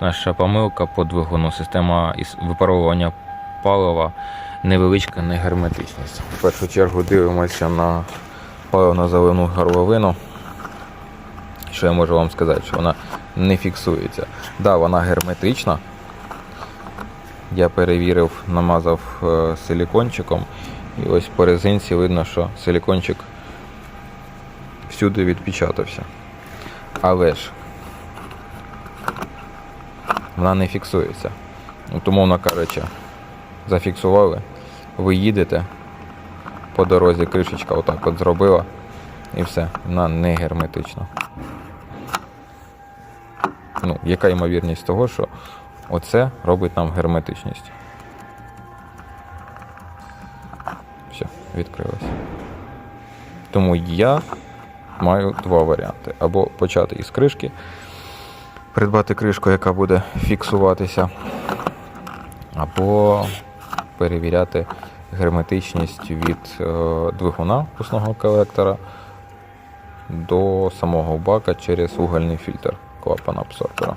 Наша помилка по двигуну. Система випаровування палива невеличка негерметичність. В першу чергу дивимося на паливно-заливну горловину. Що я можу вам сказати, що вона не фіксується. Так, да, вона герметична. Я перевірив, намазав е, силікончиком. І ось по резинці видно, що силікончик всюди відпечатався. Але ж вона не фіксується. От, умовно кажучи, зафіксували, ви їдете по дорозі, кришечка отак от зробила і все, вона не герметична. Ну, яка ймовірність того, що оце робить нам герметичність? Все, відкрилось. Тому я маю два варіанти. Або почати із кришки, придбати кришку, яка буде фіксуватися, або перевіряти герметичність від е, двигуна пусного колектора до самого бака через угольний фільтр клапана абсорбера.